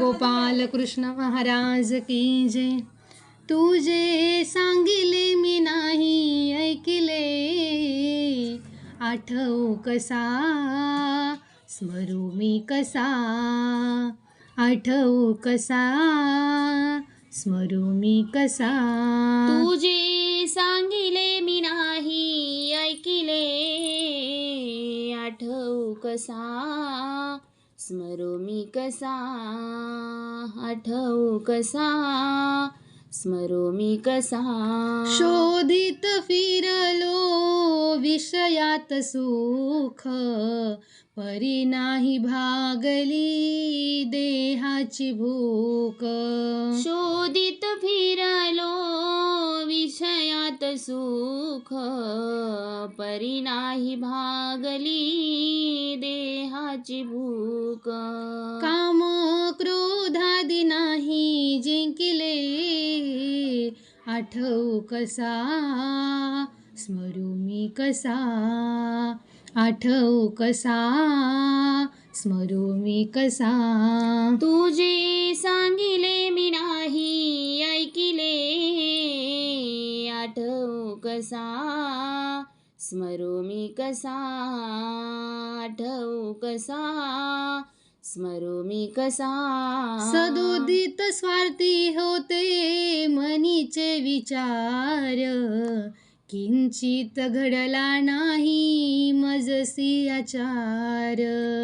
गोपाल कृष्ण महाराज की जय. तुझे सांगिले मी नाही ऐकिले. आठवू कसा स्मरू मी कसा. आठवू कसा स्मरू मी कसा. तुझे सांगिले मी नाही ऐकिले. आठवू कसा स्मरू मी कसा आठवू कसा? स्मरू मी कसा? शोधित फिरलो विषयात सुख परी नाही भागली देहाची भूक. शोधित फिरलो विषयात सुख परी नाही भागली देहाची भूक. काम क्रोधादी नाही जिंकिले. आठवू कसा स्मरू मी कसा. आठवू कसा स्मरू मी कसा. तुझे सांगिले मी नाही ऐकिले. आठवू कसा स्मरू मी कसा? आठवू कसा स्मरू मी कसा सदोदित स्वार्थी होते मनीचे विचार. किंचित घडला नाही मजसी आचार.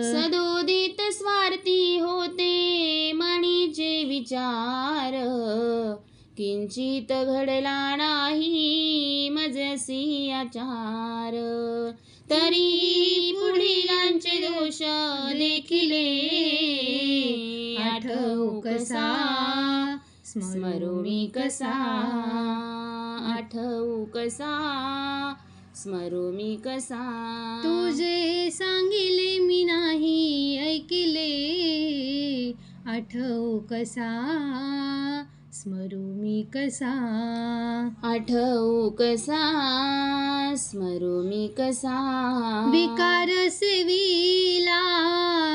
सदोदित स्वार्थी होते मणीचे विचार. किंचित घडला नाही मजसी आचार. तरी पुढीलांचे दोष देखिले आठवू कसा स्मरू मी कसा. आठवू कसा स्मरू मी कसा. तुझे सांगिले मी नाही ऐकिले. आठवू कसा स्मरू मी कसा? आठवू कसा? स्मरू मी कसा? विकार सेविला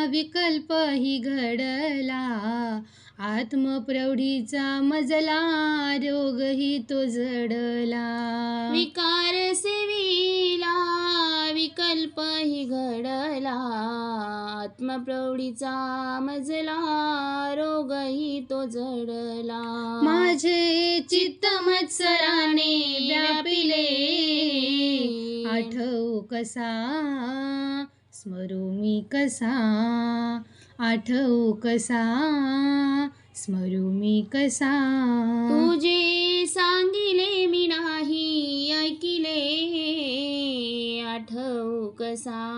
विकल्प ही घडला. आत्मप्रौढीचा मजला रोगही तो जडला विकार सेविला विकल्प ही घडला. आत्मप्रौढीचा मजला रोगही तो जडला. माझे चित्त मत्सराने व्यापिले. आठवू कसा? स्मरू मी कसा? आठवू कसा? स्मरू मी कसा? तुझे सांगिले मी नाही ऐकिले. आठवू कसा?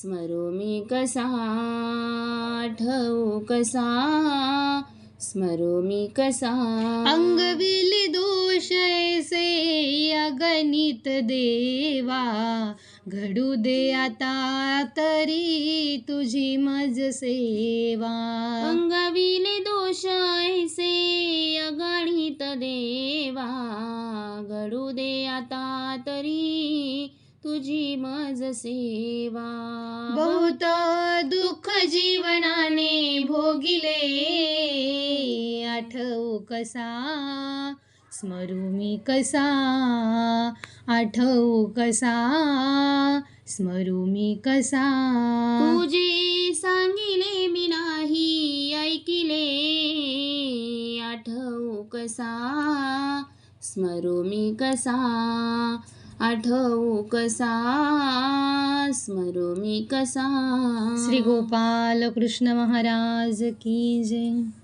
स्मरू मी कसा आठवू कसा? स्मरू मी कसा? अंगविली दोष ऐसे अगणित देवा घडू दे आता तरी तुझी मज सेवा. अंगविले दोष ऐसे अगणित देवा घडू दे आता तरी तुझी मज सेवा. बहुत दुःख जीवनाने भोगिले. आठवू कसा? स्मरू मी कसा? आठवू कसा? स्मरू मी कसा? तुझे सांगिले मी नाही ऐकिले. आठवू कसा? स्मरू मी कसा? आठवू कसा स्मरू मी कसा। श्री गोपाल कृष्ण महाराज की जय।